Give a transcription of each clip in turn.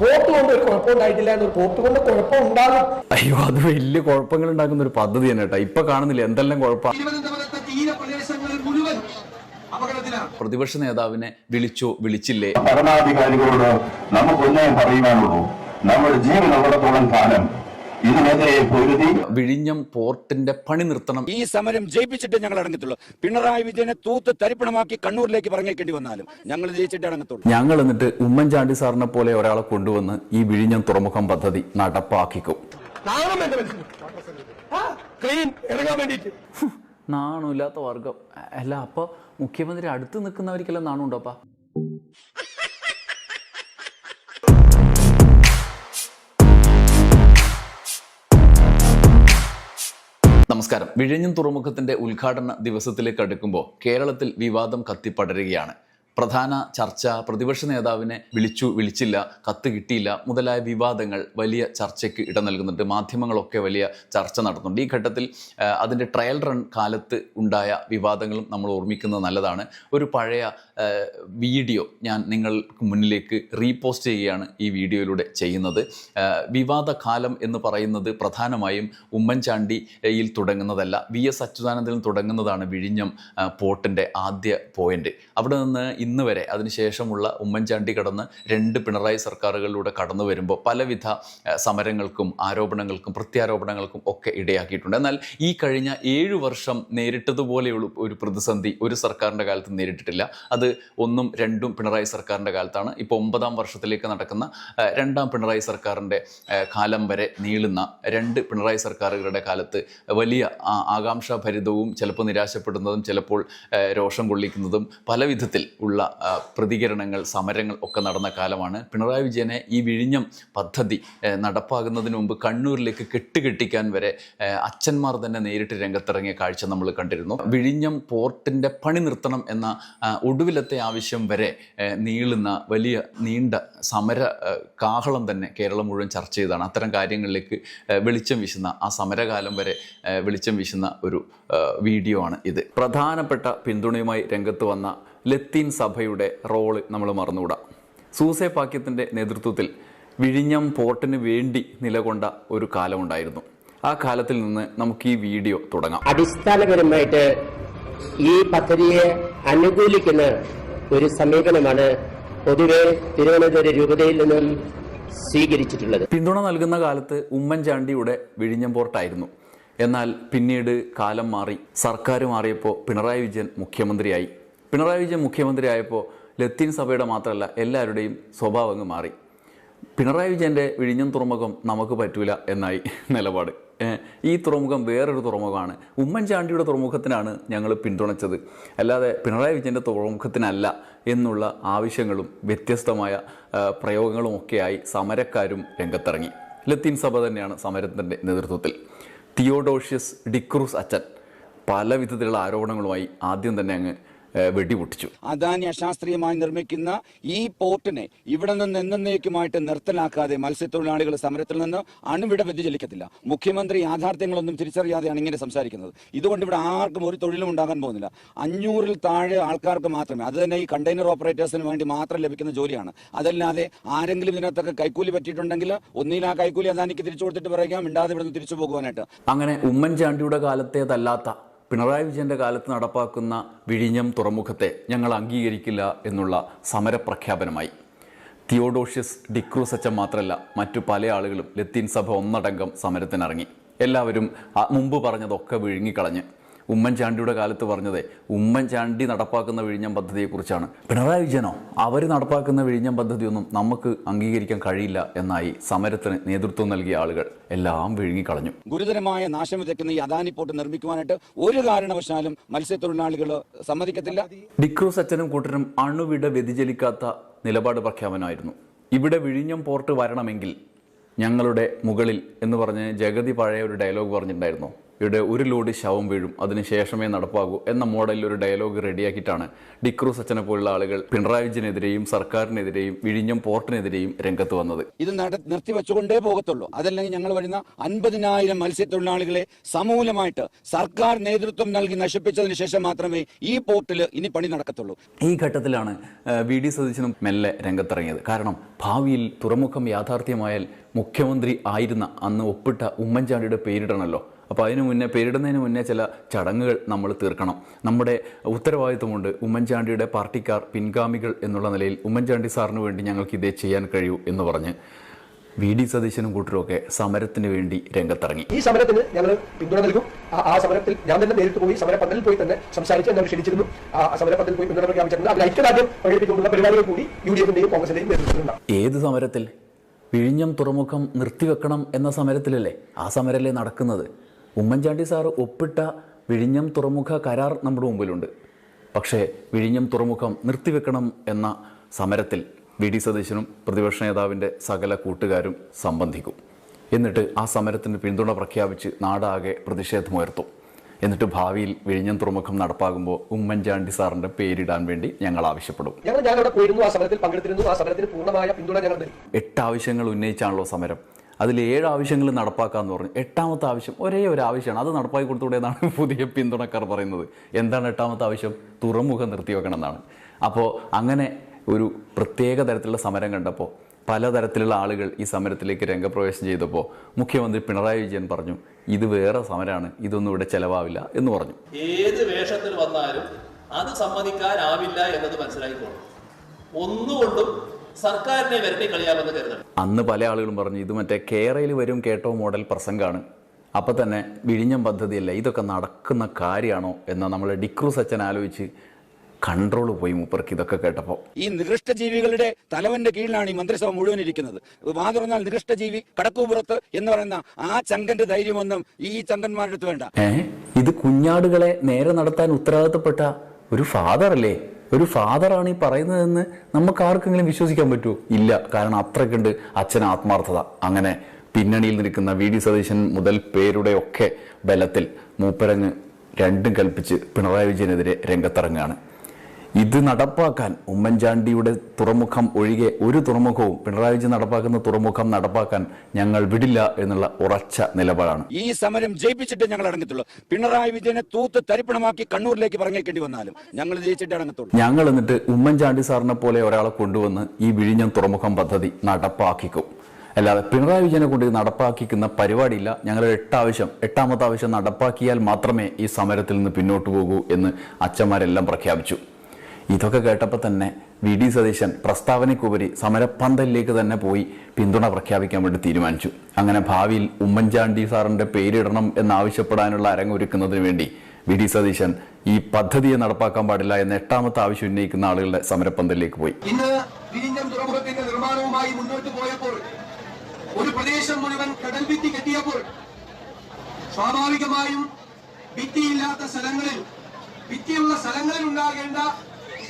Port കൊണ്ട് ഒരു കുഴപ്പം ഉണ്ടായിട്ടില്ല എന്നൊരു പോപ്പ് കൊണ്ട് കുഴപ്പം ഉണ്ടാകും. അയ്യോ അത് വലിയ കുഴപ്പങ്ങൾ ഉണ്ടാക്കുന്ന ഒരു പദ്ധതി തന്നെ കേട്ടോ. ഇപ്പൊ കാണുന്നില്ല എന്തെല്ലാം കുഴപ്പം? പ്രതിപക്ഷ നേതാവിനെ വിളിച്ചോ വിളിച്ചില്ലേ? ഭരണാധികാരികളോട് നമുക്കൊന്നേ പറയുവാനുള്ളൂ. നമ്മുടെ ജീവൻ ഉള്ളിടത്തോളം കാലം ഇതിനെതിരെ പൊരുതി. വിഴിഞ്ഞം പോർട്ടിന്റെ പണി നിർത്തണം. ഈ സമരം ജയിപ്പിച്ചിട്ട് ഞങ്ങൾ അടങ്ങത്തുള്ളൂ. പിണറായി വിജയനെ തൂത്ത് തരിപ്പണമാക്കി കണ്ണൂരിലേക്ക് പറഞ്ഞേക്കേണ്ടി വന്നാലും ഞങ്ങൾ ജയിച്ചിട്ട് അടങ്ങത്തുള്ളൂ. ഞങ്ങൾ എന്നിട്ട് ഉമ്മൻചാണ്ടി സാറിനെ പോലെ ഒരാളെ കൊണ്ടുവന്ന് ഈ വിഴിഞ്ഞം തുറമുഖം പദ്ധതി നടപ്പാക്കിക്കും. നാണമില്ലാത്ത വർഗം. അല്ല അപ്പൊ മുഖ്യമന്ത്രി അടുത്ത് നിൽക്കുന്നവർക്കെല്ലാം നാണുണ്ടോപ്പാ നമസ്കാരം. വിഴിഞ്ഞം തുറമുഖത്തിന്റെ ഉദ്ഘാടന ദിവസത്തിലേക്ക് അടുക്കുമ്പോൾ കേരളത്തിൽ വിവാദം കത്തിപ്പടരുകയാണ്. പ്രധാന ചർച്ച പ്രതിപക്ഷ നേതാവിനെ വിളിച്ചു വിളിച്ചില്ല കത്ത് കിട്ടിയില്ല മുതലായ വിവാദങ്ങൾ വലിയ ചർച്ചയ്ക്ക് ഇട നൽകുന്നുണ്ട്. മാധ്യമങ്ങളൊക്കെ വലിയ ചർച്ച നടത്തുന്നുണ്ട്. ഈ ഘട്ടത്തിൽ അതിന്റെ ട്രയൽ റൺ കാലത്ത് ഉണ്ടായ വിവാദങ്ങളും നമ്മൾ ഓർമ്മിക്കുന്നത് നല്ലതാണ്. ഒരു പഴയ വീഡിയോ ഞാൻ നിങ്ങൾക്ക് മുന്നിലേക്ക് റീപോസ്റ്റ് ചെയ്യുകയാണ് ഈ വീഡിയോയിലൂടെ ചെയ്യുന്നത്. വിവാദ കാലം എന്ന് പറയുന്നത് പ്രധാനമായും ഉമ്മൻചാണ്ടിയിൽ തുടങ്ങുന്നതല്ല വി എസ് അച്യുതാനന്ദനിൽ തുടങ്ങുന്നതാണ് വിഴിഞ്ഞം പോട്ടിന്റെ ആദ്യ പോയിന്റ്. അവിടെ നിന്ന് ഇന്ന് വരെ അതിനുശേഷമുള്ള ഉമ്മൻചാണ്ടി കടന്ന് രണ്ട് പിണറായി സർക്കാരുകളിലൂടെ കടന്നു വരുമ്പോൾ പലവിധ സമരങ്ങൾക്കും ആരോപണങ്ങൾക്കും പ്രത്യാരോപണങ്ങൾക്കും ഒക്കെ ഇടയാക്കിയിട്ടുണ്ട്. എന്നാൽ ഈ കഴിഞ്ഞ ഏഴു വർഷം നേരിട്ടതുപോലെയുള്ള ഒരു പ്രതിസന്ധി ഒരു സർക്കാരിന്റെ കാലത്ത് നേരിട്ടിട്ടില്ല. അത് ഒന്നും രണ്ടും പിണറായി സർക്കാരിന്റെ കാലത്താണ്. ഇപ്പോൾ ഒമ്പതാം വർഷത്തിലേക്ക് നടക്കുന്ന രണ്ടാം പിണറായി സർക്കാരിന്റെ കാലം വരെ നീളുന്ന രണ്ട് പിണറായി സർക്കാരുകളുടെ കാലത്ത് വലിയ ആകാംക്ഷാഭരിതവും ചിലപ്പോൾ നിരാശപ്പെടുന്നതും ചിലപ്പോൾ രോഷം കൊള്ളിക്കുന്നതും പല വിധത്തിൽ ഉള്ള പ്രതികരണങ്ങൾ സമരങ്ങൾ ഒക്കെ നടന്ന കാലമാണ്. പിണറായി വിജയനെ ഈ വിഴിഞ്ഞം പദ്ധതി നടപ്പാകുന്നതിന് മുമ്പ് കണ്ണൂരിലേക്ക് കെട്ടുകെട്ടിക്കാൻ വരെ അച്ഛന്മാർ തന്നെ നേരിട്ട് രംഗത്തിറങ്ങിയ കാഴ്ച നമ്മൾ കണ്ടിരുന്നു. വിഴിഞ്ഞം പോർട്ടിന്റെ പണി നിർത്തണം എന്ന ഒടുവിലത്തെ ആവശ്യം വരെ നീളുന്ന വലിയ നീണ്ട സമര കാഹളം തന്നെ കേരളം മുഴുവൻ ചർച്ച ചെയ്തതാണ്. അത്തരം കാര്യങ്ങളിലേക്ക് വെളിച്ചം വീശുന്ന ആ സമരകാലം വരെ വെളിച്ചം വീശുന്ന ഒരു വീഡിയോ ആണ് ഇത്. പ്രധാനപ്പെട്ട പിന്തുണയുമായി രംഗത്ത് വന്ന ലത്തീൻ സഭയുടെ റോൾ നമ്മൾ മറന്നുകൂടാ. സൂസെ പാക്യത്തിന്റെ നേതൃത്വത്തിൽ വിഴിഞ്ഞം പോർട്ടിന് വേണ്ടി നിലകൊണ്ട ഒരു കാലമുണ്ടായിരുന്നു ആ കാലത്തിൽ നിന്ന് നമുക്ക് ഈ വീഡിയോ തുടങ്ങാം. അടിസ്ഥാനപരമായിട്ട് ഈ പദ്ധതിയെ അനുകൂലിക്കുന്ന ഒരു സമീപനമാണ് പൊതുവെ തിരുവനന്തപുരം രൂപതയിൽ നിന്നും സ്വീകരിച്ചിട്ടുള്ളത്. പിന്തുണ നൽകുന്ന കാലത്ത് ഉമ്മൻചാണ്ടിയുടെ വിഴിഞ്ഞം പോർട്ടായിരുന്നു. എന്നാൽ പിന്നീട് കാലം മാറി സർക്കാർ മാറിയപ്പോൾ പിണറായി വിജയൻ മുഖ്യമന്ത്രിയായി. പിണറായി വിജയൻ മുഖ്യമന്ത്രിയായപ്പോൾ ലത്തീൻ സഭയുടെ മാത്രമല്ല എല്ലാവരുടെയും സ്വഭാവം അങ്ങ് മാറി. പിണറായി വിജയന്റെ വിഴിഞ്ഞം തുറമുഖം നമുക്ക് പറ്റൂല എന്നായി നിലപാട്. ഈ തുറമുഖം വേറൊരു തുറമുഖമാണ്. ഉമ്മൻചാണ്ടിയുടെ തുറമുഖത്തിനാണ് ഞങ്ങൾ പിന്തുണച്ചത്. അല്ലാതെ പിണറായി വിജയന്റെ തുറമുഖത്തിനല്ല എന്നുള്ള ആവശ്യങ്ങളും വ്യത്യസ്തമായ പ്രയോഗങ്ങളും ഒക്കെയായി സമരക്കാരും രംഗത്തിറങ്ങി. ലത്തീൻ സഭ തന്നെയാണ് സമരത്തിന്റെ നേതൃത്വത്തിൽ. തിയോഡോഷ്യസ് ഡിക്രൂസ് അച്ഛൻ പല വിധത്തിലുള്ള ആരോപണങ്ങളുമായി ആദ്യം തന്നെ അങ്ങ് വെടിപൊട്ടിച്ചു. അദാനി അശാസ്ത്രീയമായി നിർമ്മിക്കുന്ന ഈ പോർട്ടിനെ ഇവിടെ നിന്ന് എന്നേക്കുമായിട്ട് നിർത്തലാക്കാതെ മത്സ്യത്തൊഴിലാളികൾ സമരത്തിൽ നിന്ന് അണുവിട വ്യതിചലിക്കത്തില്ല. മുഖ്യമന്ത്രി യാഥാർത്ഥ്യങ്ങളൊന്നും തിരിച്ചറിയാതെയാണ് ഇങ്ങനെ സംസാരിക്കുന്നത്. ഇതുകൊണ്ട് ഇവിടെ ആർക്കും ഒരു തൊഴിലും ഉണ്ടാകാൻ പോകുന്നില്ല. അഞ്ഞൂറിൽ താഴെ ആൾക്കാർക്ക് മാത്രമേ അത് തന്നെ ഈ കണ്ടെയ്നർ ഓപ്പറേറ്റേഴ്സിന് വേണ്ടി മാത്രം ലഭിക്കുന്ന ജോലിയാണ്. അതല്ലാതെ ആരെങ്കിലും ഇതിനകത്തൊക്കെ കൈക്കൂലി പറ്റിയിട്ടുണ്ടെങ്കിൽ ഒന്നിൽ ആ കൈക്കൂലി അദാനിക്ക് തിരിച്ചു കൊടുത്തിട്ട് പറയുക മിണ്ടാതെ ഇവിടെ നിന്ന് തിരിച്ചു പോകുവാനായിട്ട്. അങ്ങനെ ഉമ്മൻചാണ്ടിയുടെ കാലത്തേതല്ലാത്ത പിണറായി വിജയന്റെ കാലത്ത് നടപ്പാക്കുന്ന വിഴിഞ്ഞം തുറമുഖത്തെ ഞങ്ങൾ അംഗീകരിക്കില്ല എന്നുള്ള സമരപ്രഖ്യാപനമായി. തിയോഡോഷ്യസ് ഡിക്രൂസ് അച്ഛൻ മാത്രമല്ല മറ്റു പല ആളുകളും ലത്തീൻ സഭ ഒന്നടങ്കം സമരത്തിനിറങ്ങി. എല്ലാവരും മുമ്പ് പറഞ്ഞതൊക്കെ വിഴുങ്ങിക്കളഞ്ഞ്. ഉമ്മൻചാണ്ടിയുടെ കാലത്ത് പറഞ്ഞത് ഉമ്മൻചാണ്ടി നടപ്പാക്കുന്ന വിഴിഞ്ഞം പദ്ധതിയെക്കുറിച്ചാണ്. പിണറായി വിജയനോ അവർ നടപ്പാക്കുന്ന വിഴിഞ്ഞം പദ്ധതിയൊന്നും നമുക്ക് അംഗീകരിക്കാൻ കഴിയില്ല എന്നായി സമരത്തിന് നേതൃത്വം നൽകിയ ആളുകൾ എല്ലാം വിഴുങ്ങിക്കളഞ്ഞു. ഗുരുതരമായ നാശം വിതയ്ക്കുന്ന ഈ അദാനി പോർട്ട് നിർമ്മിക്കുവാനായിട്ട് ഒരു കാരണവശാലും മത്സ്യത്തൊഴിലാളികൾ സമ്മതിക്കത്തില്ല. ഡിക്രൂസ് അച്ഛനും കൂട്ടരും അണുവിട വ്യതിചലിക്കാത്ത നിലപാട് പ്രഖ്യാപനമായിരുന്നു. ഇവിടെ വിഴിഞ്ഞം പോർട്ട് വരണമെങ്കിൽ ഞങ്ങളുടെ മുകളിൽ എന്ന് പറഞ്ഞ് ജഗതി പഴയ ഒരു ഡയലോഗ് പറഞ്ഞിട്ടുണ്ടായിരുന്നു. ഇവിടെ ഒരു ലോഡ് ശവം വീഴും. അതിനുശേഷമേ നടപ്പാകൂ എന്ന മോഡലിൽ ഒരു ഡയലോഗ് റെഡിയാക്കിയിട്ടാണ് ഡിക്രൂസ് അച്ഛനെ പോലുള്ള ആളുകൾ പിണറായി വിജയനെതിരെയും സർക്കാരിനെതിരെയും വിഴിഞ്ഞം പോർട്ടിനെതിരെയും രംഗത്ത് വന്നത്. ഇത് നിർത്തിവെച്ചുകൊണ്ടേ പോകത്തുള്ളൂ. അതല്ലെങ്കിൽ ഞങ്ങൾ വരുന്ന അൻപതിനായിരം മത്സ്യത്തൊഴിലാളികളെ സമൂലമായിട്ട് സർക്കാർ നേതൃത്വം നൽകി നശിപ്പിച്ചതിന് ശേഷം മാത്രമേ ഈ പോർട്ടിൽ ഇനി പണി നടക്കത്തുള്ളൂ. ഈ ഘട്ടത്തിലാണ് വി. ഡി. സതീശനും മെല്ലെ രംഗത്തിറങ്ങിയത്. കാരണം ഭാവിയിൽ തുറമുഖം യാഥാർത്ഥ്യമായാൽ മുഖ്യമന്ത്രി ആയിരുന്ന അന്ന് ഒപ്പിട്ട ഉമ്മൻചാണ്ടിയുടെ പേരിടണമല്ലോ അപ്പോൾ അതിന് മുന്നേ പേരിടുന്നതിന് മുന്നേ ചില ചടങ്ങുകൾ നമ്മൾ തീർക്കണം. നമ്മുടെ ഉത്തരവാദിത്വമുണ്ട് ഉമ്മൻചാണ്ടിയുടെ പാർട്ടിക്കാർ പിൻഗാമികൾ എന്നുള്ള നിലയിൽ ഉമ്മൻചാണ്ടി സാറിന് വേണ്ടി ഞങ്ങൾക്ക് ഇതേ ചെയ്യാൻ കഴിയൂ എന്ന് പറഞ്ഞ് വി ഡി സതീശനും കൂട്ടരുമൊക്കെ സമരത്തിന് വേണ്ടി രംഗത്തിറങ്ങി. ഈ സമരത്തിന് ഞങ്ങൾ പിന്തുണ നൽകും. ആ- സമരത്തിൽ ഞാൻ തന്നെ നേരിട്ട് പോയി സമരപന്തലിൽ പോയി തന്നെ സംസാരിച്ച് എന്നെ ക്ഷണിച്ചിരുന്നു ആ സമരപന്തലിൽ പോയി പിന്തുണ പ്രഖ്യാപിച്ചിട്ടുണ്ട് അതിൽ ഐക്യദാർഢ്യം പ്രകടിപ്പിച്ചുകൊണ്ടുള്ള പരിപാടികൾ കൂടി യു ഡി എഫിന്റെയും കോൺഗ്രസിന്റെയും നേതൃത്വത്തിലുണ്ട്. ഏത് സമരത്തിൽ? വിഴിഞ്ഞം തുറമുഖം നിർത്തിവെക്കണം എന്ന സമരത്തിലല്ലേ? ആ സമരല്ലേ നടക്കുന്നത്? ഉമ്മൻചാണ്ടി സാറ് ഒപ്പിട്ട വിഴിഞ്ഞം തുറമുഖ കരാർ നമ്മുടെ മുമ്പിലുണ്ട്. പക്ഷേ വിഴിഞ്ഞം തുറമുഖം നിർത്തിവെക്കണം എന്ന സമരത്തിൽ വി ഡി സതീശനും പ്രതിപക്ഷ നേതാവിന്റെ സകല കൂട്ടുകാരും സംബന്ധിക്കും. എന്നിട്ട് ആ സമരത്തിന് പിന്തുണ പ്രഖ്യാപിച്ച് നാടാകെ പ്രതിഷേധമുയർത്തും. എന്നിട്ട് ഭാവിയിൽ വിഴിഞ്ഞം തുറമുഖം നടപ്പാകുമ്പോൾ ഉമ്മൻചാണ്ടി സാറിന്റെ പേരിടാൻ വേണ്ടി ഞങ്ങൾ ആവശ്യപ്പെടും. ഞങ്ങൾ ഞാൻ അവിടെ പോയിരുന്നു ആ സമരത്തിൽ പങ്കെടുത്തിരുന്നു ആ സമരത്തിന് പൂർണമായ പിന്തുണ ഞങ്ങൾ എട്ട് ആവശ്യങ്ങൾ ഉന്നയിച്ചാണല്ലോ സമരം. അതിൽ ഏഴ് ആവശ്യങ്ങൾ നടപ്പാക്കാമെന്ന് പറഞ്ഞു. എട്ടാമത്തെ ആവശ്യം ഒരേ ഒരു ആവശ്യമാണ്. അത് നടപ്പാക്കി കൊടുത്തുകൂടെ എന്നാണ് പുതിയ പിന്തുണക്കാർ പറയുന്നത്. എന്താണ് എട്ടാമത്തെ ആവശ്യം? തുറമുഖം നിർത്തിവെക്കണം എന്നാണ് അപ്പോൾ അങ്ങനെ ഒരു പ്രത്യേക തരത്തിലുള്ള സമരം കണ്ടപ്പോൾ പലതരത്തിലുള്ള ആളുകൾ ഈ സമരത്തിലേക്ക് രംഗപ്രവേശം ചെയ്തപ്പോൾ മുഖ്യമന്ത്രി പിണറായി വിജയൻ പറഞ്ഞു ഇത് വേറെ സമരമാണ് ഇതൊന്നും ഇവിടെ ചെലവാവില്ല എന്ന് പറഞ്ഞു. ഏത് വേഷത്തിൽ വന്നാലും അത് സമ്മതിക്കാനാവില്ല എന്നത് മനസ്സിലാക്കിക്കോളും ഒന്നുകൊണ്ടും സർക്കാരിനെ വരട്ടി കളിയാമെന്ന് കരുതണം. അന്ന് പല ആളുകളും പറഞ്ഞു ഇത് മറ്റേ കേരളയിൽ വരും കേട്ടോ മോഡൽ പ്രസംഗമാണ് അപ്പം തന്നെ വിഴിഞ്ഞം പദ്ധതിയല്ല ഇതൊക്കെ നടക്കുന്ന കാര്യമാണോ എന്ന് നമ്മൾ ഡിക്രൂസ് അച്ഛൻ ആലോചിച്ച് കൺട്രോൾ പോയി മൂപ്പർക്ക് ഇതൊക്കെ കേട്ടപ്പോൾ ഈ നികൃഷ്ടജീവികളുടെ തലവന്റെ കീഴിലാണ് ഈ മന്ത്രിസഭ മുഴുവൻ ഇരിക്കുന്നത് വാ തുറന്നാൽ നികൃഷ്ടജീവി കടക്കൂപുറത്ത് എന്ന് പറയുന്ന ആ ചങ്കന്റെ ധൈര്യമൊന്നും ഈ ചങ്കന്മാരുടെ അടുത്ത് വേണ്ട. ഇത് കുഞ്ഞാടുകളെ നേരെ നടത്താൻ ഉത്തരവാദിത്തപ്പെട്ട ഒരു ഫാദർ അല്ലേ? ഒരു ഫാദറാണ് ഈ പറയുന്നതെന്ന് നമുക്ക് ആർക്കെങ്കിലും വിശ്വസിക്കാൻ പറ്റുമോ ഇല്ല. കാരണം അത്രയ്ക്കുണ്ട് അച്ഛൻ ആത്മാർത്ഥത. അങ്ങനെ പിന്നണിയിൽ നിൽക്കുന്ന വി. ഡി. സതീശൻ മുതൽ പേരുടെ ഒക്കെ ബലത്തിൽ മൂപ്പരങ്ങ് രണ്ടും കൽപ്പിച്ച് പിണറായി വിജയനെതിരെ രംഗത്തിറങ്ങുകയാണ്. ഇത് നടപ്പാക്കാൻ ഉമ്മൻചാണ്ടിയുടെ തുറമുഖം ഒഴികെ ഒരു തുറമുഖവും പിണറായി വിജയൻ നടപ്പാക്കുന്ന തുറമുഖം നടപ്പാക്കാൻ ഞങ്ങൾ വിടില്ല എന്നുള്ള ഉറച്ച നിലപാടാണ്. ഈ സമരം ജയിപ്പിച്ചിട്ട് ഞങ്ങൾ അടങ്ങത്തുള്ളൂ പിണറായി വിജയനെ തൂത്ത് തരിപ്പണമാക്കി കണ്ണൂരിലേക്ക് പറഞ്ഞേക്കേണ്ടി വന്നാലും ഞങ്ങൾ ജയിച്ചിട്ട് അടങ്ങത്തുള്ളൂ ഞങ്ങൾ എന്നിട്ട് ഉമ്മൻചാണ്ടി സാറിനെ പോലെ ഒരാളെ കൊണ്ടുവന്ന് ഈ വിഴിഞ്ഞം തുറമുഖം പദ്ധതി നടപ്പാക്കിക്കും. അല്ലാതെ പിണറായി വിജയനെ കൊണ്ട് നടപ്പാക്കിക്കുന്ന പരിപാടിയില്ല. ഞങ്ങളുടെ എട്ടാവശ്യം എട്ടാമത്തെ ആവശ്യം നടപ്പാക്കിയാൽ മാത്രമേ ഈ സമരത്തിൽ നിന്ന് പിന്നോട്ട് പോകൂ എന്ന് അച്ഛന്മാരെല്ലാം പ്രഖ്യാപിച്ചു. ഇതൊക്കെ കേട്ടപ്പോൾ തന്നെ വി ഡി സതീശൻ പ്രസ്താവനയ്ക്കുപരി സമരപ്പന്തലിലേക്ക് തന്നെ പോയി പിന്തുണ പ്രഖ്യാപിക്കാൻ വേണ്ടി തീരുമാനിച്ചു. അങ്ങനെ ഭാവിയിൽ ഉമ്മൻചാണ്ടി സാറിന്റെ പേരിടണം എന്നാവശ്യപ്പെടാനുള്ള അരങ്ങൊരുക്കുന്നതിന് വേണ്ടി വി ഡി സതീശൻ ഈ പദ്ധതിയെ നടപ്പാക്കാൻ പാടില്ല എന്ന എട്ടാമത്തെ ആവശ്യം ഉന്നയിക്കുന്ന ആളുകളുടെ സമരപ്പന്തലിലേക്ക് പോയി. നിർമ്മാണവുമായി മുന്നോട്ട് പോയപ്പോൾ ഒരു പ്രദേശം മുഴുവൻ കടൽ ഭിത്തി കെട്ടിയപ്പോൾ സ്വാഭാവികമായും ഭിത്തിയില്ലാത്ത സ്ഥലങ്ങളിൽ ഭിത്തിയുള്ള സ്ഥലങ്ങളിൽ ഉണ്ടാകേണ്ട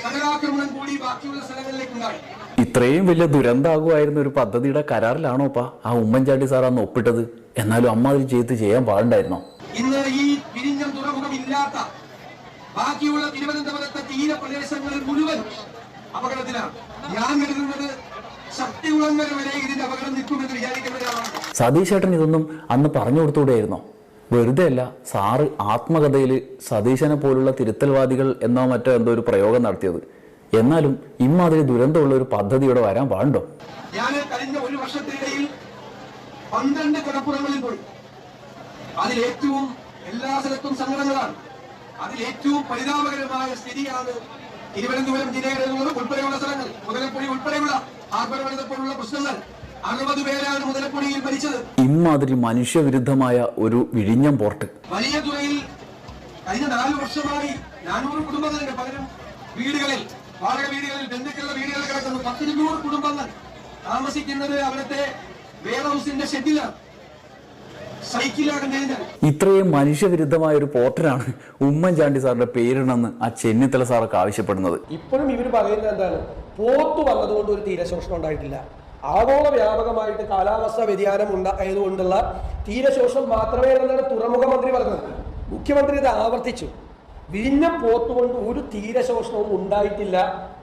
കടലാക്രമണം കൂടി ബാക്കിയുള്ള സ്ഥലങ്ങളിലേക്കുണ്ടായി. ഇത്രയും വലിയ ദുരന്തമാകുമായിരുന്ന ഒരു പദ്ധതിയുടെ കരാറിലാണോപ്പാ ആ ഉമ്മൻചാണ്ടി സാർ അന്ന് ഒപ്പിട്ടത്? എന്നാലും അമ്മ അത് ചെയ്ത് ചെയ്യാൻ പാടുണ്ടായിരുന്നോ? ഇന്ന് ഈ പിരിഞ്ഞം തുറമുഖം ഇല്ലാത്ത ബാക്കിയുള്ള തിരുവനന്തപുരത്തെ തീരപ്രദേശങ്ങളിൽ മുഴുവൻ അപകടത്തിലാണ്. ഞാൻ കരുതുന്നത് ശക്തികുളങ്ങര വരെ ഇതിന്റെ അപകടം നിൽക്കുമെന്ന് വിചാരിക്കുന്ന ഒരാളാണ് സതീശേട്ടൻ ഇതൊന്നും അന്ന് പറഞ്ഞു കൊടുത്തുകൂടെയായിരുന്നോ? വെറുതെ അല്ല സാറ് ആത്മകഥയിൽ സതീശനെ പോലുള്ള തിരുത്തൽവാദികൾ എന്നോ മറ്റോ എന്തോ ഒരു പ്രയോഗം നടത്തിയത്. എന്നാലും ഇമ്മാതിരി ദുരന്തമുള്ള ഒരു പദ്ധതി ഇവിടെ വരാൻ പാടുണ്ടോ? ഞാൻ കഴിഞ്ഞ ഒരു വർഷത്തിനിടയിൽ പന്ത്രണ്ട് കടപ്പുറങ്ങളിൽ പോയി. അതിലേറ്റവും എല്ലാ സ്ഥലത്തും സങ്കടങ്ങളാണ്. അതിലേറ്റവും പരിതാപകരമായ സ്ഥിതിയാണ് തിരുവനന്തപുരം ജില്ലയുടെ ഉൾപ്പെടെയുള്ള സ്ഥലങ്ങൾ മുതലപ്പൊഴി ഉൾപ്പെടെയുള്ള ഹാർബർ പോലുള്ള പ്രശ്നങ്ങൾ. അറുപത് പേരാണ് മുതലപ്പൊടിയിൽ മരിച്ചത്. ഇമാതിരി മനുഷ്യവിരുദ്ധമായ ഒരു വിഴിഞ്ഞം പോർട്ട്. വലിയ തുറയിൽ കഴിഞ്ഞ നാല് വർഷമായി നാനൂറ് കുടുംബങ്ങളുടെ പകരം വീടുകളിൽ വാടക വീടുകളിൽ ബന്ധുക്കളുടെ വീടുകളിൽ കിടക്കുന്നു. പത്തിരുന്നൂറ് കുടുംബങ്ങൾ താമസിക്കുന്നത് അവിടുത്തെ വെയർ ഹൗസിന്റെ ഷെഡിലാണ് ഇത്രയും മനുഷ്യവിരുദ്ധമായ ഒരു പോർട്ടലാണ് ഉമ്മൻചാണ്ടി സാറിന്റെ പേരിടണമെന്ന് ആ ചെന്നിത്തല സാറൊക്കെ ആവശ്യപ്പെടുന്നത്. ഇപ്പോഴും ഇവർ പറയുന്നത് എന്താണ്? പോത്ത് വന്നതുകൊണ്ട് ഒരു തീരശോഷണം ഉണ്ടായിട്ടില്ല. ആഗോള വ്യാപകമായിട്ട് കാലാവസ്ഥ വ്യതിയാനം ഉണ്ടായതുകൊണ്ടുള്ള തീരശോഷം മാത്രമേ എന്നാണ് തുറമുഖ മന്ത്രി പറഞ്ഞത്. മുഖ്യമന്ത്രി ഇത് ആവർത്തിച്ചു. വിഴിഞ്ഞം പോത്തുകൊണ്ട് ഒരു തീരശോഷണവും ഉണ്ടായിട്ടില്ല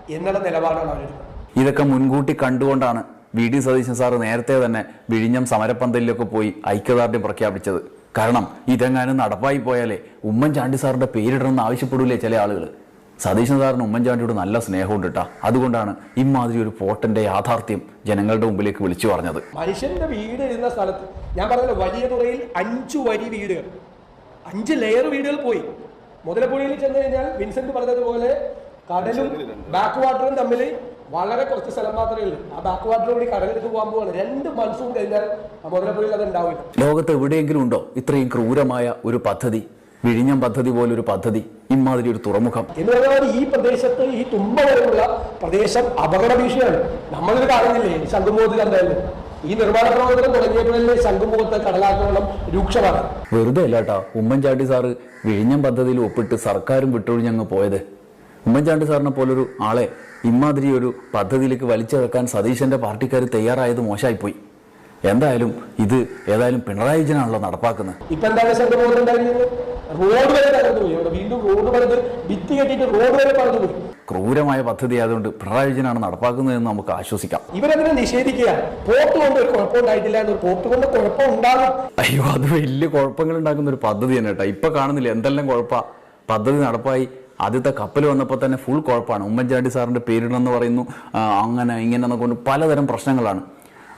എന്നുള്ള നിലപാടാണ് അവരെടുക്കുന്നത് ഇതൊക്കെ മുൻകൂട്ടി കണ്ടുകൊണ്ടാണ് വി ഡി സതീശൻ സാറ് നേരത്തെ തന്നെ വിഴിഞ്ഞം സമരപ്പന്തലിലൊക്കെ പോയി ഐക്യദാർഢ്യം പ്രഖ്യാപിച്ചത്. കാരണം ഇതെങ്ങാനും നടപ്പായി പോയാലേ ഉമ്മൻചാണ്ടി സാറിന്റെ പേരിടണമെന്ന് ആവശ്യപ്പെടൂലേ ചില ആളുകൾ സതീശൻ സാറിന് ഉമ്മൻചാണ്ടിയോട് നല്ല സ്നേഹമുണ്ട് കേട്ടാ അതുകൊണ്ടാണ് ഇമാതിരി ഒരു പോട്ടന്റെ യാഥാർത്ഥ്യം ജനങ്ങളുടെ മുമ്പിലേക്ക് വിളിച്ചു പറഞ്ഞത്. മനുഷ്യന്റെ വീട് ഇരുന്ന സ്ഥലത്ത് ഞാൻ പറഞ്ഞല്ലോ വലിയ തുറയിൽ അഞ്ചു വരി വീടുകൾ. അഞ്ച് ലെയർ വീടുകൾ പോയി. മുതലപ്പുഴയിൽ ചെന്ന് കഴിഞ്ഞാൽ വിൻസെന്റ് പറഞ്ഞതുപോലെ കടലും ബാക്ക് വാട്ടറും തമ്മിൽ വളരെ കുറച്ച് സ്ഥലം മാത്രമേ ഉള്ളൂ. ആ ബാക്ക് വാട്ടർ കൂടി കടലെടുത്ത് പോകാൻ പോവാണ്. രണ്ട് മൺസൂൺ കഴിഞ്ഞാൽ മുതലപ്പുഴയിൽ അത് ഉണ്ടാവില്ല. ലോകത്ത് എവിടെയെങ്കിലും ഉണ്ടോ ഇത്രയും ക്രൂരമായ ഒരു പദ്ധതി? വിഴിഞ്ഞം പദ്ധതി പോലൊരു പദ്ധതി ഇമാതിരി ഒരു തുറമുഖം. എന്ന് പറഞ്ഞാൽ ഈ പ്രദേശത്ത് ഈ തുമ്പ വരെയുള്ള പ്രദേശം അപകട ഭീഷണിയാണ്. നമ്മളിത് കാണുന്നില്ലേ ശംഖുമുഖത്ത് കണ്ടായിരുന്നു ഈ നിർമ്മാണ പ്രവർത്തനം തുടങ്ങിയപ്പോഴല്ലേ ശംഖുമുഖത്ത് കടലാക്രമണം രൂക്ഷമാണ് വെറുതെ അല്ല കേട്ടോ. ഉമ്മൻചാണ്ടി സാറ് വിഴിഞ്ഞം പദ്ധതിയിൽ ഒപ്പിട്ട് സർക്കാരും വിട്ടൊഴിഞ്ഞങ്ങ് പോയത്. ഉമ്മൻചാണ്ടി സാറിനെ പോലൊരു ആളെ ഇമാതിരി ഒരു പദ്ധതിയിലേക്ക് വലിച്ചിറക്കാൻ സതീശന്റെ പാർട്ടിക്കാർ തയ്യാറായത് മോശമായിപ്പോയി എന്തായാലും ഇത് ഏതായാലും പിണറായി വിജയനാണല്ലോ നടപ്പാക്കുന്നത്. ഇപ്പൊ എന്താണ് ശംഖുമുഖത്ത് ഉണ്ടായിരുന്നത്? റോഡ് വരെ തകർന്നു പോയി. അവിടെ വീണ്ടും റോഡ് പണിത് ഭിത്തി കെട്ടിട്ട് റോഡ് വരെ പറഞ്ഞു പോയി. ക്രൂരമായ പദ്ധതി ആയതുകൊണ്ട് പിണറായി വിജയനാണ് നടപ്പാക്കുന്നതെന്ന് നമുക്ക് ആശ്വസിക്കാം. ഇവരതിനെ നിഷേധിക്കുക പോർട്ട് കൊണ്ട് ഒരു കുഴപ്പം ഉണ്ടായിട്ടില്ല എന്നൊരു പോർട്ട് കൊണ്ട് കുഴപ്പം ഉണ്ടാകും. അയ്യോ അത് വലിയ കുഴപ്പങ്ങൾ ഉണ്ടാക്കുന്ന ഒരു പദ്ധതി തന്നെ കേട്ടോ. ഇപ്പൊ കാണുന്നില്ല എന്തെല്ലാം കുഴപ്പ. പദ്ധതി നടപ്പായി. ആദ്യത്തെ കപ്പൽ വന്നപ്പോൾ തന്നെ ഫുൾ കുഴപ്പമാണ് ഉമ്മൻചാണ്ടി സാറിന്റെ പേരിടണമെന്ന് പറയുന്നു. അങ്ങനെ ഇങ്ങനെ എന്നൊക്കെ കൊണ്ട് പലതരം പ്രശ്നങ്ങളാണ്.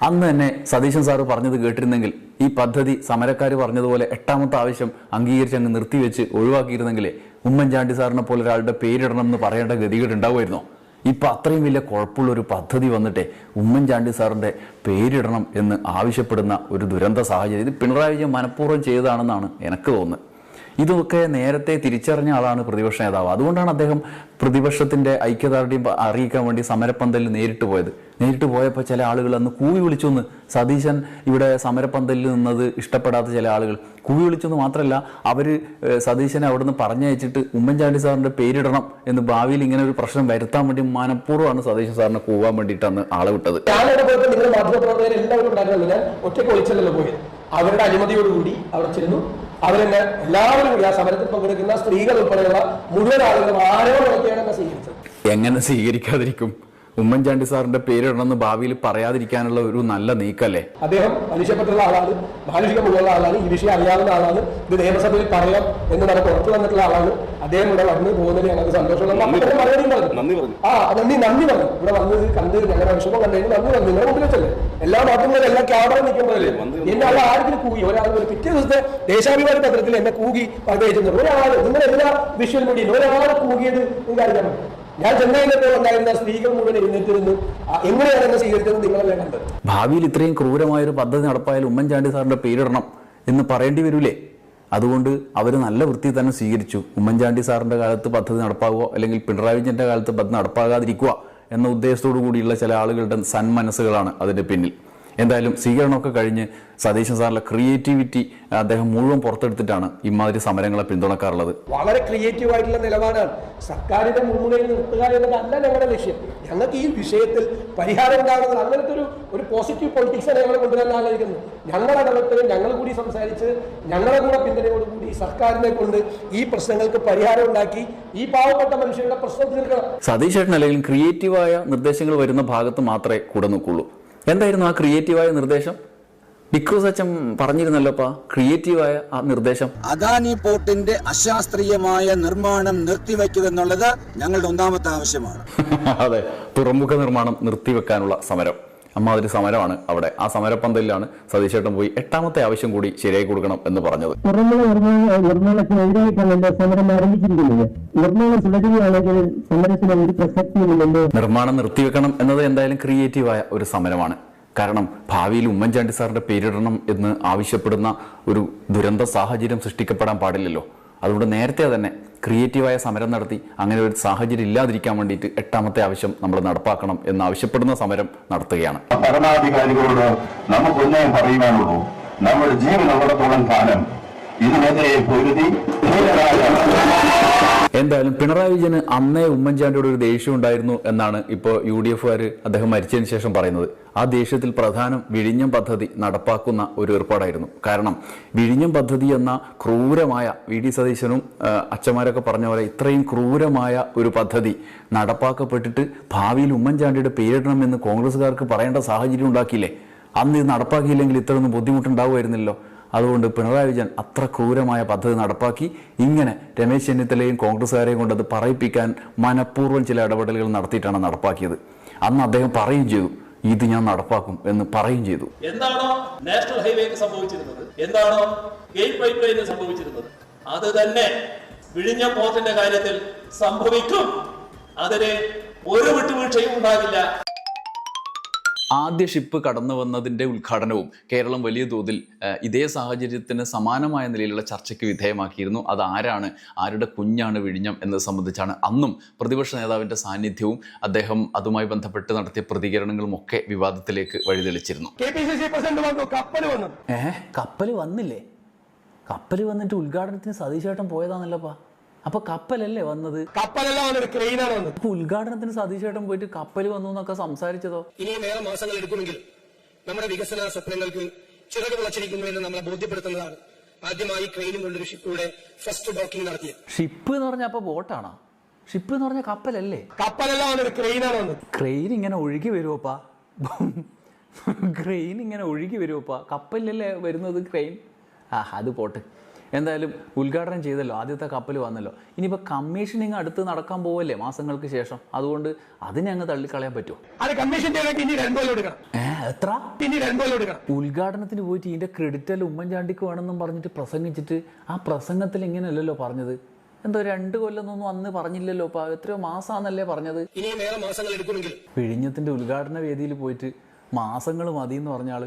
അന്ന് തന്നെ സതീശൻ സാറ് പറഞ്ഞത് കേട്ടിരുന്നെങ്കിൽ ഈ പദ്ധതി സമരക്കാർ പറഞ്ഞതുപോലെ എട്ടാമത്തെ ആവശ്യം അംഗീകരിച്ച് അങ്ങ് നിർത്തിവെച്ച് ഒഴിവാക്കിയിരുന്നെങ്കിലേ ഉമ്മൻചാണ്ടി സാറിനെ പോലെ ഒരാളുടെ പേരിടണം എന്ന് പറയേണ്ട ഗതികേട് ഉണ്ടാവുമായിരുന്നോ? ഇപ്പൊ അത്രയും വലിയ കുഴപ്പമുള്ള ഒരു പദ്ധതി വന്നിട്ട് ഉമ്മൻചാണ്ടി സാറിന്റെ പേരിടണം എന്ന് ആവശ്യപ്പെടുന്ന ഒരു ദുരന്ത സാഹചര്യം. ഇത് പിണറായി വിജയൻ മനഃപൂർവം ചെയ്തതാണെന്നാണ് എനിക്ക് തോന്നുന്നത്. ഇതൊക്കെ നേരത്തെ തിരിച്ചറിഞ്ഞ ആളാണ് പ്രതിപക്ഷ നേതാവ്. അതുകൊണ്ടാണ് അദ്ദേഹം പ്രതിപക്ഷത്തിന്റെ ഐക്യദാർഢ്യം അറിയിക്കാൻ വേണ്ടി സമരപ്പന്തലിൽ നേരിട്ട് പോയത്. നേരിട്ട് പോയപ്പോൾ ചില ആളുകൾ അന്ന് കൂവി വിളിച്ചൊന്ന് സതീശൻ ഇവിടെ സമരപ്പന്തലിൽ നിന്നത് ഇഷ്ടപ്പെടാത്ത ചില ആളുകൾ. കൂവി വിളിച്ചെന്ന് മാത്രമല്ല അവർ സതീശനെ അവിടുന്ന് പറഞ്ഞയച്ചിട്ട് ഉമ്മൻചാണ്ടി സാറിന്റെ പേരിടണം എന്ന് ഭാവിയിൽ ഇങ്ങനെ ഒരു പ്രശ്നം വരുത്താൻ വേണ്ടി മനഃപൂർവമാണ് സതീശൻ സാറിനെ കൂവാൻ വേണ്ടിയിട്ടാണ് ആളെ വിട്ടത്. ഒറ്റയ്ക്ക് ഒളിച്ചല്ലോ പോയത്. അവരുടെ അനുമതിയോടുകൂടി അവിടെ ചെന്നു. അവരെന്നെ എല്ലാവരും കൂടി ആ സമരത്തിൽ പങ്കെടുക്കുന്ന സ്ത്രീകൾ ഉൾപ്പെടെയുള്ള മുഴുവൻ ആളുകളും ആരോ എന്നെ സ്വീകരിച്ചത്. എങ്ങനെ സ്വീകരിക്കാതിരിക്കും? ഉമ്മൻചാണ്ടി സാറിന്റെ പേരിടണമെന്ന് ഭാവിയിൽ പറയാതിരിക്കാനുള്ള ഒരു നല്ല നീക്കല്ലേ? അദ്ദേഹം മനുഷ്യപ്പെട്ടുള്ള ആളാണ് മാനുഷികമുള്ള ആളാണ് ഈ വിഷയം അറിയാവുന്ന ആളാണ് ഇത് നിയമസഭയിൽ പറയാം എന്ന് നമുക്ക് പുറത്തു വന്നിട്ടുള്ള ആളാണ്. അദ്ദേഹം ഇവിടെ വന്ന് പോകുന്നതിൽ ഞങ്ങൾക്ക് സന്തോഷമുള്ള മറുപടി പറഞ്ഞു. ആ നന്ദി നന്ദി പറഞ്ഞു. ഇവിടെ വന്നത് കണ്ട് ഞങ്ങളുടെ വിഷമം കണ്ടതിന് നന്ദി പറഞ്ഞു നിങ്ങളുടെ മുമ്പിൽ വെച്ചല്ലേ? എല്ലാ മാധ്യമങ്ങളും എല്ലാ ക്യാമറ നിൽക്കുമ്പോഴല്ലേ? എന്നെ ആൾ ആരെങ്കിലും കൂകി ഒരാൾ ഒരു പിറ്റേ ദിവസത്തെ ദേശാഭിമാനി പത്രത്തിൽ എന്നെ കൂകി പറഞ്ഞു ഒരാൾ നിങ്ങൾ എല്ലാ വിഷ്വൽ മീഡിയയിലും ഒരാൾ കൂകിയത് നിങ്ങൾക്ക് അറിയാൻ പറ്റും ഞാൻ ചെന്നൈയിലെപ്പോൾ ഉണ്ടായിരുന്ന സ്ത്രീകൾ മുഴുവൻ എഴുന്നേറ്റിരുന്നു. എങ്ങനെയാണ് എന്നെ സ്വീകരിച്ചത് നിങ്ങളെല്ലാം കണ്ടത്? ഭാവിയിൽ ഇത്രയും ക്രൂരമായ ഒരു പദ്ധതി നടപ്പായാൽ ഉമ്മൻചാണ്ടി സാറിന്റെ പേരിടണം എന്ന് പറയേണ്ടി വരൂലേ? അതുകൊണ്ട് അവർ നല്ല വൃത്തി തന്നെ സ്വീകരിച്ചു. ഉമ്മൻചാണ്ടി സാറിന്റെ കാലത്ത് പദ്ധതി നടപ്പാകുക അല്ലെങ്കിൽ പിണറായി വിജയന്റെ കാലത്ത് പദ്ധതി നടപ്പാകാതിരിക്കുക എന്ന ഉദ്ദേശത്തോടു കൂടിയുള്ള ചില ആളുകളുടെ സന്മനസ്സുകളാണ് അതിന്റെ പിന്നിൽ. എന്തായാലും സ്വീകരണമൊക്കെ കഴിഞ്ഞ് സതീശൻ സാറിന്റെ ക്രിയേറ്റിവിറ്റി അദ്ദേഹം മുഴുവൻ പുറത്തെടുത്തിട്ടാണ് ഇമാതിരി സമരങ്ങളെ പിന്തുണക്കാറുള്ളത്. വളരെ ക്രിയേറ്റീവ് ആയിട്ടുള്ള നിലപാടാണ്. സർക്കാരിന്റെ മുൻമുറയിൽ നിർത്തുക എന്നതല്ല ഞങ്ങളുടെ ലക്ഷ്യം. ഞങ്ങൾക്ക് ഈ വിഷയത്തിൽ പരിഹാരം ഉണ്ടാകുന്നത് അങ്ങനത്തെ ഒരു ഒരു പോസിറ്റീവ് പൊളിറ്റിക്സ് ഞങ്ങൾ കൊണ്ടുവരാൻ ആലോചിക്കുന്നത്. ഞങ്ങളെ ഇടപെട്ട് ഞങ്ങൾ കൂടി സംസാരിച്ച് ഞങ്ങളെ കൂടെ പിന്തുണയോടുകൂടി സർക്കാരിനെ കൊണ്ട് ഈ പ്രശ്നങ്ങൾക്ക് പരിഹാരം ഉണ്ടാക്കി ഈ പാവപ്പെട്ട മനുഷ്യരുടെ പ്രശ്നം തീർക്കണം. സതീഷ് ചേട്ടൻ അല്ലെങ്കിൽ ക്രിയേറ്റീവായ നിർദ്ദേശങ്ങൾ വരുന്ന ഭാഗത്ത് മാത്രമേ കൂടെ നിൽക്കുള്ളൂ. എന്തായിരുന്നു ആ ക്രിയേറ്റീവായ നിർദ്ദേശം? ഡിക്രൂസ് അച്ഛൻ പറഞ്ഞിരുന്നല്ലോപ്പാ ക്രിയേറ്റീവായ ആ നിർദ്ദേശം? അദാനി പോർട്ടിന്റെ അശാസ്ത്രീയമായ നിർമ്മാണം നിർത്തിവെക്കുക എന്നുള്ളത് ഞങ്ങളുടെ ഒന്നാമത്തെ ആവശ്യമാണ്. അതെ തുറമുഖ നിർമ്മാണം നിർത്തിവെക്കാനുള്ള സമരം. അമ്മാതിരി സമരമാണ് അവിടെ. ആ സമരപ്പന്തലിലാണ് സതീശേട്ടൻ പോയി എട്ടാമത്തെ ആവശ്യം കൂടി ശരിയായി കൊടുക്കണം എന്ന് പറഞ്ഞത്. നിർമ്മാണം നിർത്തിവെക്കണം എന്നത് എന്തായാലും ക്രിയേറ്റീവായ ഒരു സമരമാണ്. കാരണം ഭാവിയിൽ ഉമ്മൻചാണ്ടി സാറിന്റെ പേരിടണം എന്ന് ആവശ്യപ്പെടുന്ന ഒരു ദുരന്ത സാഹചര്യം സൃഷ്ടിക്കപ്പെടാൻ പാടില്ലല്ലോ. അതുകൊണ്ട് നേരത്തെ തന്നെ ക്രിയേറ്റീവായ സമരം നടത്തി അങ്ങനെ ഒരു സാഹചര്യം ഇല്ലാതിരിക്കാൻ വേണ്ടിയിട്ട് എട്ടാമത്തെ ആവശ്യം നമ്മൾ നടപ്പാക്കണം എന്ന് ആവശ്യപ്പെടുന്ന സമരം നടത്തുകയാണ്. ഭരണാധികാരികളോട് നമുക്കൊന്നേ പറയുവാനുള്ളൂ. നമ്മുടെ ജീവനുള്ളിടത്തോളം കാലം ഇതിനെതിരെ പൊരുതി എന്തായാലും പിണറായി വിജയന് അന്നേ ഉമ്മൻചാണ്ടിയോട് ഒരു ദേഷ്യം ഉണ്ടായിരുന്നു എന്നാണ് ഇപ്പോൾ യു ഡി എഫുകാർ അദ്ദേഹം മരിച്ചതിന് ശേഷം പറയുന്നത്. ആ ദേഷ്യത്തിൽ പ്രധാനം വിഴിഞ്ഞം പദ്ധതി നടപ്പാക്കുന്ന ഒരു ഏർപ്പാടായിരുന്നു. കാരണം വിഴിഞ്ഞം പദ്ധതി എന്ന ക്രൂരമായ വി ഡി സതീശനും അച്ഛന്മാരൊക്കെ പറഞ്ഞ പോലെ ഇത്രയും ക്രൂരമായ ഒരു പദ്ധതി നടപ്പാക്കപ്പെട്ടിട്ട് ഭാവിയിൽ ഉമ്മൻചാണ്ടിയുടെ പേരിടണമെന്ന് കോൺഗ്രസ്സുകാർക്ക് പറയേണ്ട സാഹചര്യം ഉണ്ടാക്കിയില്ലേ? അന്ന് ഇത് നടപ്പാക്കിയില്ലെങ്കിൽ ഇത്രയൊന്നും ബുദ്ധിമുട്ടുണ്ടാവുമായിരുന്നല്ലോ അതുകൊണ്ട് പിണറായി വിജയൻ അത്ര ക്രൂരമായ പദ്ധതി നടപ്പാക്കി ഇങ്ങനെ രമേശ് ചെന്നിത്തലയും കോൺഗ്രസ്സുകാരെയും കൊണ്ട് അത് പറയിപ്പിക്കാൻ മനഃപൂർവം ചില ഇടപെടലുകൾ നടത്തിയിട്ടാണ് നടപ്പാക്കിയത്. അന്ന് അദ്ദേഹം പറയുകയും ചെയ്തു ഇത് ഞാൻ നടപ്പാക്കും എന്ന് പറയുകയും ചെയ്തു. എന്താണോ നാഷണൽ ഹൈവേക്ക് സംഭവിച്ചിരുന്നത്? എന്താണോ ഗേറ്റ് പൈപ്പ് ലൈനിൽ സംഭവിച്ചിരുന്നത്? അത് തന്നെ വിഴിഞ്ഞം പോർട്ടിന്റെ കാര്യത്തിൽ സംഭവിക്കും. അതിന് ഒരു വിട്ടുവീഴ്ചയും ഉണ്ടാകില്ല ആദ്യ ഷിപ്പ് കടന്നു വന്നതിന്റെ ഉദ്ഘാടനവും കേരളം വലിയ തോതിൽ ഇതേ സാഹചര്യത്തിന് സമാനമായ നിലയിലുള്ള ചർച്ചയ്ക്ക് വിധേയമാക്കിയിരുന്നു. അത് ആരാണ് ആരുടെ കുഞ്ഞാണ് വിഴിഞ്ഞം എന്നത് സംബന്ധിച്ചാണ് അന്നും പ്രതിപക്ഷ നേതാവിന്റെ സാന്നിധ്യവും അദ്ദേഹം അതുമായി ബന്ധപ്പെട്ട് നടത്തിയ പ്രതികരണങ്ങളും ഒക്കെ വിവാദത്തിലേക്ക് വഴിതെളിച്ചിരുന്നു. ഏഹ് കപ്പൽ വന്നു കപ്പൽ വന്നില്ലേ? കപ്പൽ വന്നിട്ട് ഉദ്ഘാടനത്തിന് സതീശേട്ടൻ പോയതാണല്ലപ്പാ അപ്പൊ കപ്പലല്ലേ വന്നത്? കപ്പലല്ല വന്നത് ക്രെയിനാണ് വന്നത്. അപ്പൊ ഉദ്ഘാടനത്തിന് സതീശേട്ടൻ പോയിട്ട് കപ്പൽ വന്നു എന്നൊക്കെ സംസാരിച്ചതോ? ഇനി ഏറെ മാസങ്ങൾ എടുക്കുമെങ്കിൽ നമ്മുടെ വികസന സ്വപ്നങ്ങൾക്ക് ചിറക് വിളച്ചിരിക്കുന്നു എന്ന് നമ്മളെ ബോധ്യപ്പെടുത്തുന്നതാണ്. ആദ്യമായി ക്രെയിനും കൊണ്ടൊരു ഷിപ്പിലൂടെ ഫസ്റ്റ് ഡോക്കിംഗ് നടത്തിയത്. ഷിപ്പ് എന്ന് പറഞ്ഞ അപ്പൊ ബോട്ടാണോ ഷിപ്പ് എന്ന് പറഞ്ഞ കപ്പലല്ലേ? കപ്പലല്ല വന്നത് ക്രെയിനാണ് വന്നത്. ക്രെയിൻ ഇങ്ങനെ ഒഴുകി വരുമോപ്പാ ക്രെയിൻ ഇങ്ങനെ ഒഴുകി വരുമോപ്പാ കപ്പലല്ലേ വരുന്നത് ക്രെയിൻ ആ അത് പോട്ടെ. എന്തായാലും ഉദ്ഘാടനം ചെയ്തല്ലോ ആദ്യത്തെ കപ്പൽ വന്നല്ലോ. ഇനിയിപ്പോൾ കമ്മീഷനിങ് അടുത്ത് നടക്കാൻ പോവല്ലേ മാസങ്ങൾക്ക് ശേഷം? അതുകൊണ്ട് അതിനെ അങ്ങ് തള്ളിക്കളയാൻ പറ്റുമോ? അത് എടുക്കണം. എത്ര? ഉദ്ഘാടനത്തിന് പോയിട്ട് ഇതിന്റെ ക്രെഡിറ്റ് എല്ലാം ഉമ്മൻചാണ്ടിക്ക് വേണമെന്നും പറഞ്ഞിട്ട് പ്രസംഗിച്ചിട്ട് ആ പ്രസംഗത്തിൽ ഇങ്ങനെയല്ലല്ലോ പറഞ്ഞത്? എന്തോ രണ്ട് കൊല്ലമൊന്നും അന്ന് പറഞ്ഞില്ലല്ലോ ഇപ്പൊ. എത്രയോ മാസാന്നല്ലേ പറഞ്ഞത്? പിഴിഞ്ഞത്തിന്റെ വിഴിഞ്ഞത്തിന്റെ ഉദ്ഘാടന വേദിയിൽ പോയിട്ട് മാസങ്ങൾ മതി എന്ന് പറഞ്ഞാൽ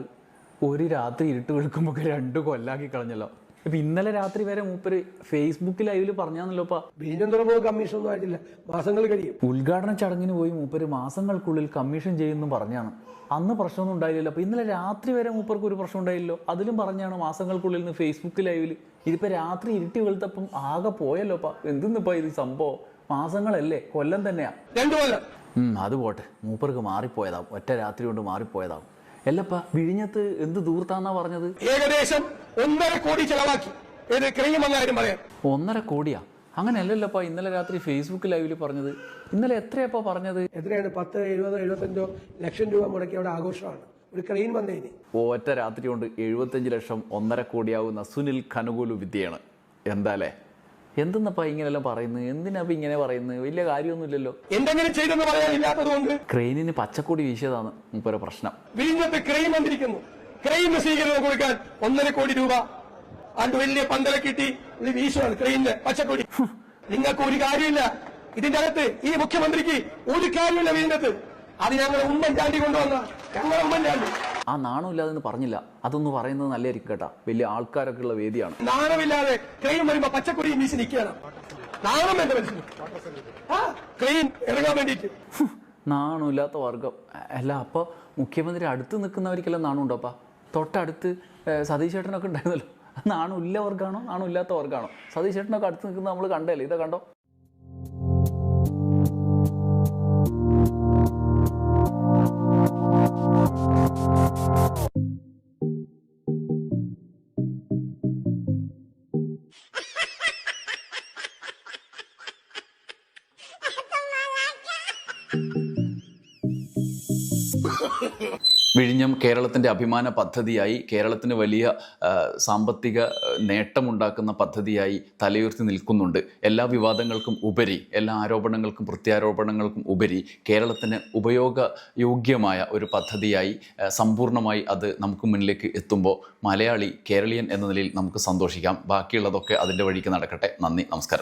ഒരു രാത്രി ഇരുട്ട് വെളുക്കുമ്പോൾ രണ്ട് കൊല്ലാക്കി കളഞ്ഞല്ലോ. ഇപ്പൊ ഇന്നലെ രാത്രി വരെ മൂപ്പര് ഫേസ്ബുക്ക് പറഞ്ഞാന്നല്ലോപ്പാ വീണ്ടും തുറമുഖ കമ്മീഷൻ ഒന്നും ആയിട്ടില്ല മാസങ്ങൾ കഴിയും. ഉദ്ഘാടന ചടങ്ങിന് പോയി മൂപ്പര് മാസങ്ങൾക്കുള്ളിൽ കമ്മീഷൻ ചെയ്യുന്നു പറഞ്ഞാണ്. അന്ന് പ്രശ്നമൊന്നും ഉണ്ടായില്ലല്ലോ. അപ്പൊ ഇന്നലെ രാത്രി വരെ മൂപ്പർക്ക് ഒരു പ്രശ്നം ഉണ്ടായില്ലോ അതിലും പറഞ്ഞാണ് മാസങ്ങൾക്കുള്ളിൽ നിന്ന് ഫേസ്ബുക്ക് ലൈവിൽ ഇതിപ്പോ രാത്രി ഇരുട്ടി വെളുത്തപ്പം ആകെ പോയല്ലോപ്പാ എന്തിന്നിപ്പോ ഇത് സംഭവം? മാസങ്ങളല്ലേ? കൊല്ലം തന്നെയാ. രണ്ടു കൊല്ലം. ഉം, അത് പോട്ടെ. മൂപ്പർക്ക് മാറിപ്പോയതാവും. ഒറ്റ രാത്രി കൊണ്ട് മാറിപ്പോയതാവും. അല്ലപ്പാ വിഴിഞ്ഞത്ത് എന്ത് ദൂർത്താന്നാ പറഞ്ഞത്? ഏകദേശം ഒന്നര കോടി ചെലവാക്കി. ഒന്നര കോടിയാ? അങ്ങനെയല്ലല്ലപ്പാ ഇന്നലെ രാത്രി ഫേസ്ബുക്ക് ലൈവിൽ പറഞ്ഞത്. ഇന്നലെ എത്രയപ്പോ പറഞ്ഞത്? എത്രയാണ് പത്ത് എഴുപതോ എഴുപത്തഞ്ചോ ലക്ഷം രൂപ മുടക്കി അവിടെ ആഘോഷമാണ്. ഒരു ക്രെയിൻ വന്നതിന് ഒറ്റ രാത്രി കൊണ്ട് എഴുപത്തഞ്ച് ലക്ഷം ഒന്നര കോടിയാവുന്ന സുനിൽ കനുകൂലു വിദ്യയാണ്. എന്താലേ എന്തെന്നപ്പാ ഇങ്ങനെല്ലാം പറയുന്നത് എന്തിനാ ഇങ്ങനെ പറയുന്നത് വലിയ കാര്യമൊന്നുമില്ലല്ലോ. എന്തെങ്കിലും ചെയ്തെന്ന് പറയാനില്ലാത്തത് കൊണ്ട് ക്രെയിനിന് പച്ചക്കൊടി വീശിയതാണ് മുപ്പൊരു പ്രശ്നം. വിഴിഞ്ഞത്ത് ക്രെയിൻ വന്നിരിക്കുന്നു. ക്രെയിൻ സ്വീകരണം കൊടുക്കാൻ ഒന്നര കോടി രൂപ. അണ്ട് വലിയ പന്തല കിട്ടി ഇത് വീശുവാണ് ക്രെയിനിന് പച്ചക്കൊടി. നിങ്ങൾക്ക് ഒരു കാര്യമില്ല. ഇതിന്റെ അകത്ത് ഈ മുഖ്യമന്ത്രിക്ക് ഒരു കാര്യമില്ല വീണ്ടത് അത് ഞങ്ങൾ ഉമ്മൻചാണ്ടി കൊണ്ടുവന്ന ഞങ്ങൾ ഉമ്മൻചാണ്ടി. ആ നാണമില്ലാതെന്ന് പറഞ്ഞില്ല. അതൊന്ന് പറയുന്നത് നല്ലതായിരിക്കും കേട്ടാ. വലിയ ആൾക്കാരൊക്കെ ഉള്ള വേദിയാണ്. നാണമില്ലാതെ ക്രെയിൻ വരുമ്പോ പച്ചക്കൊടിയും വീശി നിൽക്കുകയാണ് നാണം എന്റെ മനസ്സിൽ ആ ക്രെയിൻ ഇറങ്ങാൻ വേണ്ടിയിട്ട്. നാണമില്ലാത്ത വർഗം. അല്ല അപ്പോൾ മുഖ്യമന്ത്രി അടുത്ത് നിൽക്കുന്നവർക്കെല്ലാം നാണുണ്ടോ അപ്പാ? തൊട്ടടുത്ത് സതീഷ് ചേട്ടനൊക്കെ ഉണ്ടായിരുന്നല്ലോ. നാണമില്ല വർഗമാണോ നാണം ഇല്ലാത്ത വർഗമാണോ സതീഷ് ചേട്ടനൊക്കെ അടുത്ത് നിൽക്കുന്നത് നമ്മൾ കണ്ടല്ലേ ഇതാ കണ്ടോ? വിഴിഞ്ഞം കേരളത്തിന്റെ അഭിമാന പദ്ധതിയായി കേരളത്തിന് വലിയ സാമ്പത്തിക നേട്ടമുണ്ടാക്കുന്ന പദ്ധതിയായി തലയുയർത്തി നിൽക്കുന്നുണ്ട്. എല്ലാ വിവാദങ്ങൾക്കും ഉപരി എല്ലാ ആരോപണങ്ങൾക്കും പ്രത്യാരോപണങ്ങൾക്കും ഉപരി കേരളത്തിന് ഉപയോഗയോഗ്യമായ ഒരു പദ്ധതിയായി സമ്പൂർണമായി അത് നമുക്ക് മുന്നിലേക്ക് എത്തുമ്പോൾ മലയാളി കേരളീയൻ എന്ന നിലയിൽ നമുക്ക് സന്തോഷിക്കാം. ബാക്കിയുള്ളതൊക്കെ അതിന്റെ വഴിക്ക് നടക്കട്ടെ. നന്ദി നമസ്കാരം.